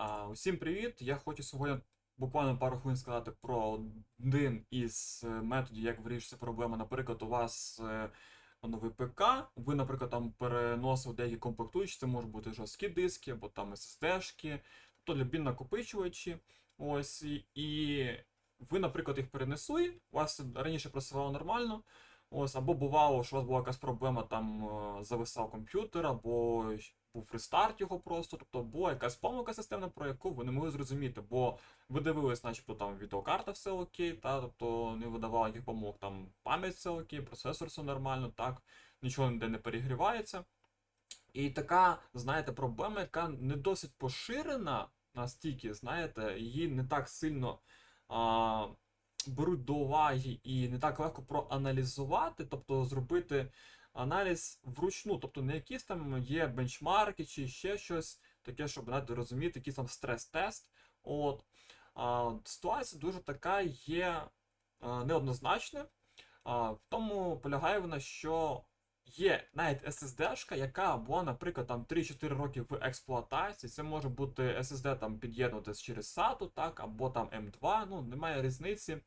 А, Усім привіт! Я хочу сьогодні буквально пару хвилин сказати про один із е, методів, як вирішується проблема. Наприклад, у вас е, новий ПК, ви, наприклад, там переносили деякі комплектуючі, це можуть бути жорсткі диски або там SSD-шки, тобто любі накопичувачі. Ось, і- ви, наприклад, їх перенесли, у вас раніше працювало нормально. Ось, або бувало, що у вас була якась проблема, там е, зависав комп'ютер, або був рестарт його просто, тобто була якась помилка системна, про яку ви не могли зрозуміти, бо ви дивились, начебто там відеокарта все окей, та, тобто не видавала ніяких помилок, там пам'ять все окей, процесор все нормально, так, нічого ніде не перегрівається. І така, знаєте, проблема, яка не досить поширена настільки, знаєте, її не так сильно а, беруть до уваги і не так легко проаналізувати, тобто зробити аналіз вручну, тобто не якісь там є бенчмарки чи ще щось таке, щоб знаєте, розуміти, якийсь там стрес-тест. От. А, ситуація дуже така є а, неоднозначна. А, в тому полягає вона, що є навіть SSD-шка, яка була, наприклад, там 3-4 роки в експлуатації. Це може бути SSD там під'єднуватись через SATA, так, або там M2, ну немає різниці.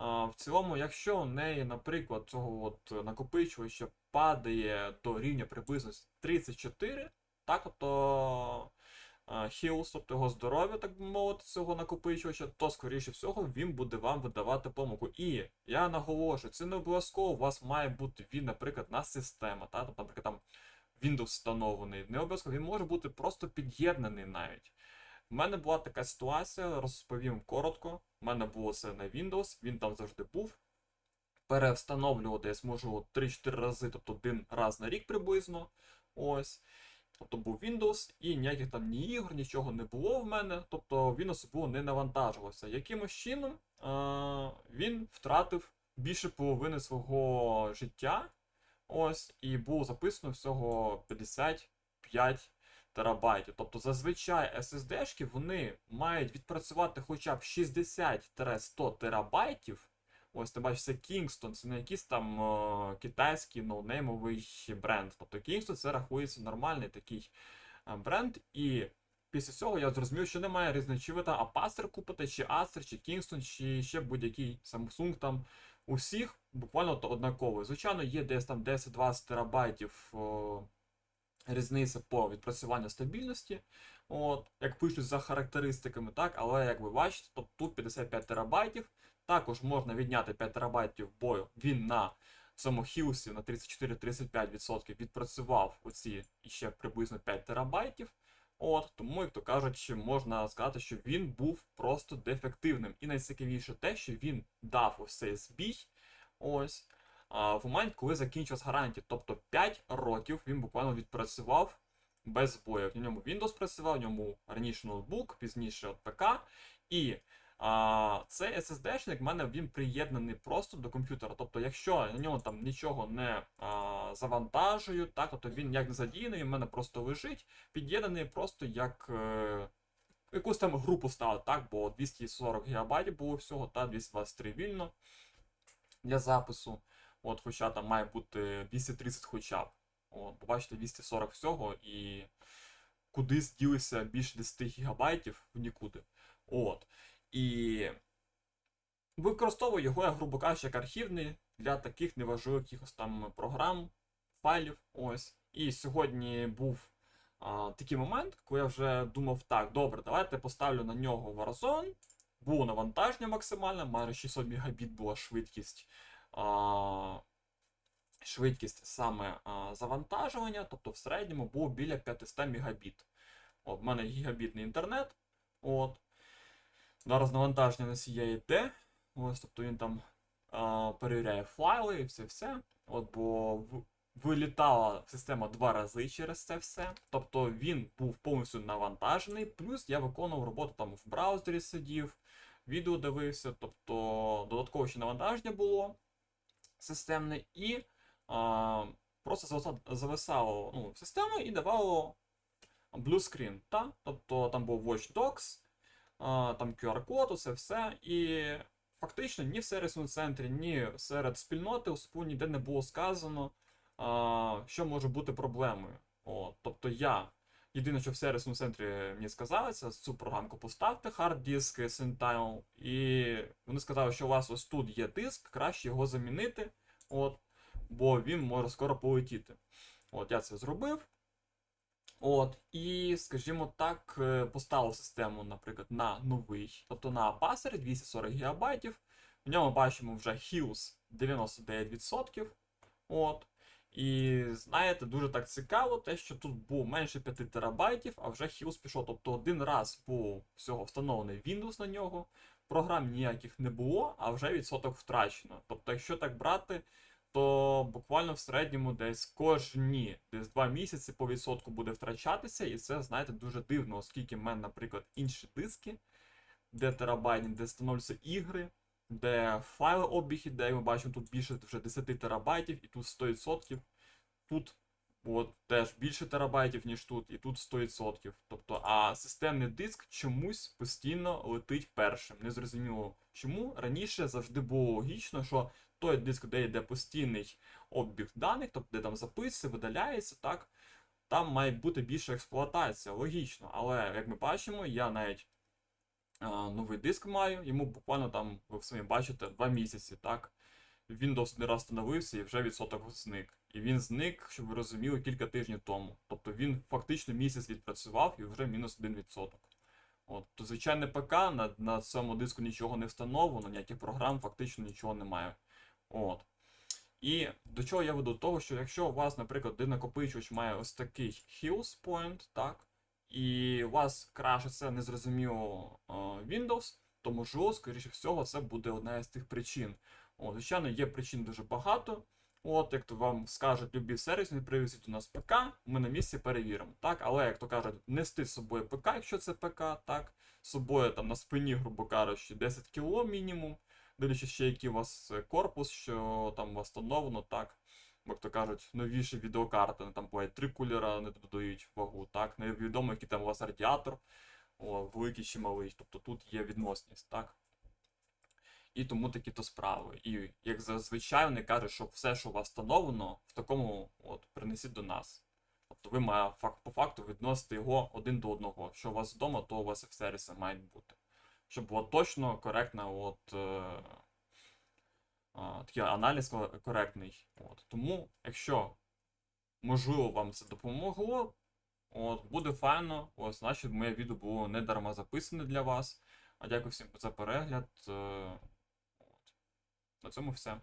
В цілому, якщо у неї, наприклад, цього от накопичувача падає до рівня приблизно 34, так, тобто хілс, тобто його здоров'я, так би мовити, цього накопичувача, то скоріше всього він буде вам видавати помилку. І я наголошую, це не обов'язково у вас має бути він, наприклад, на система, так, тобто, наприклад, там Windows встановлений. Не обов'язково, він може бути просто під'єднаний навіть. У мене була така ситуація, розповім коротко. У мене було це на Windows, він там завжди був. Перевстановлювати я зможу 3-4 рази, тобто один раз на рік приблизно. Ось. Тобто був Windows, і ніяких там ні ігор, нічого не було в мене. Тобто він особливо не навантажувався. Якимось чином а, він втратив більше половини свого життя. Ось, і було записано всього 55 терабайтів. Тобто зазвичай SSD-шки вони мають відпрацювати хоча б 60-100 терабайтів. Ось ти бачиш, це Kingston, це не якийсь там е, китайський ноунеймовий бренд. Тобто Kingston це рахується нормальний такий е, бренд. І після цього я зрозумів, що немає різниці, чи ви там Apacer купите, чи Acer, чи Kingston, чи ще будь-який Samsung там. У всіх буквально то однаково. Звичайно, є десь там 10-20 терабайтів о, різниця по відпрацюванню стабільності. От, як пишуть за характеристиками, так, але як ви бачите, то тут 55 терабайтів. Також можна відняти 5 терабайтів бою. Він на цьому хілсі на 34-35% відпрацював оці ще приблизно 5 терабайтів. От, тому, як то кажуть, можна сказати, що він був просто дефективним. І найцікавіше те, що він дав ось цей збій. Ось. В момент, коли закінчилась гарантія. Тобто 5 років він буквально відпрацював без збоїв. На ньому Windows працював, в ньому раніше ноутбук, пізніше от ПК. І а, цей SSD-шник в мене він приєднаний просто до комп'ютера. Тобто, якщо на ньому там нічого не а, завантажую, так, тобто він як не задіяний, в мене просто лежить, під'єднаний просто як. Е, Якусь там групу стали, так, бо 240 ГБ було всього, та 223 вільно для запису. От, хоча там має бути 230 хоча б. От, побачите, 240 всього і кудись ділися більше 10 гігабайтів в нікуди. От. І використовую його, я, грубо кажучи, як архівний для таких неважливих якихось там програм, файлів. Ось. І сьогодні був а, такий момент, коли я вже думав, так, добре, давайте поставлю на нього Warzone. Було навантаження максимальне, майже 600 Мбіт була швидкість. Швидкість саме завантажування, тобто в середньому було біля 500 Мбіт. От, в мене гігабітний інтернет. От. Зараз навантаження носія йде. Ось, тобто він там а, перевіряє файли і все все. От, бо в, вилітала система два рази через це все. Тобто він був повністю навантажений, плюс я виконував роботу там в браузері сидів, відео дивився, тобто додатково ще навантаження було системне і а, просто зависало, ну, систему і давало blue screen. Та? Тобто там був Watch Dogs, а, там QR-код, усе все. І фактично ні в сервісному центрі, ні серед спільноти у СПУ ніде не було сказано, а, що може бути проблемою. О, тобто я Єдине, що в сервісному центрі мені сказали, це цю програмку поставте, hard disk Sentinel, і вони сказали, що у вас ось тут є диск, краще його замінити, от, бо він може скоро полетіти. От, я це зробив. От, і, скажімо так, е, поставив систему, наприклад, на новий, тобто на пасері 240 ГБ. В ньому бачимо вже Hills 99%. От. І знаєте, дуже так цікаво, те, що тут був менше 5 терабайтів, а вже Hills пішов. Тобто один раз був всього встановлений Windows на нього, програм ніяких не було, а вже відсоток втрачено. Тобто, якщо так брати, то буквально в середньому десь кожні десь 2 місяці по відсотку буде втрачатися, і це, знаєте, дуже дивно, оскільки в мене, наприклад, інші диски, де терабайтні, де встановлюються ігри, де файли обіг іде, ми бачимо тут більше вже 10 терабайтів, і тут 100%. Тут от, теж більше терабайтів, ніж тут, і тут 100%. Тобто, а системний диск чомусь постійно летить першим. Незрозуміло чому. Раніше завжди було логічно, що той диск, де йде постійний обіг даних, тобто де там записується, видаляється, так, там має бути більша експлуатація, логічно. Але як ми бачимо, я навіть новий диск маю, йому буквально там, ви самі бачите, 2 місяці, так. Windows не раз встановився і вже відсоток зник. І він зник, щоб ви розуміли, кілька тижнів тому. Тобто він фактично місяць відпрацював і вже мінус 1%. От, то звичайне ПК на, на цьому диску нічого не встановлено, ніяких програм фактично нічого немає. От. І до чого я веду? До того, що якщо у вас, наприклад, один накопичувач має ось такий Hills Point, так, і у вас крашиться незрозуміло е, Windows, то можливо, скоріше всього, це буде одна із тих причин. От, звичайно, є причин дуже багато. От, як то вам скажуть любі сервісні, привезіть у нас ПК, ми на місці перевіримо. Так, але як то кажуть, нести з собою ПК, якщо це ПК, так, з собою там на спині, грубо кажучи, 10 кг мінімум, дивлячись ще, який у вас е, корпус, що там встановлено, так. Як то кажуть, новіші відеокарти, там буває три кулера не додають вагу, так, невідомо, який там у вас радіатор, о, великий чи малий, тобто тут є відносність, так. І тому такі то справи. І як зазвичай вони кажуть, що все, що у вас встановлено, в такому от принесіть до нас. Тобто ви має по факту відносити його один до одного. Що у вас вдома, то у вас і в сервісі мають бути. Щоб було точно коректно, от, е, такий аналіз коректний. От. Тому, якщо можливо вам це допомогло, от, буде файно, ось, значить моє відео було не дарма записане для вас. А дякую всім за перегляд. е, От. На цьому все.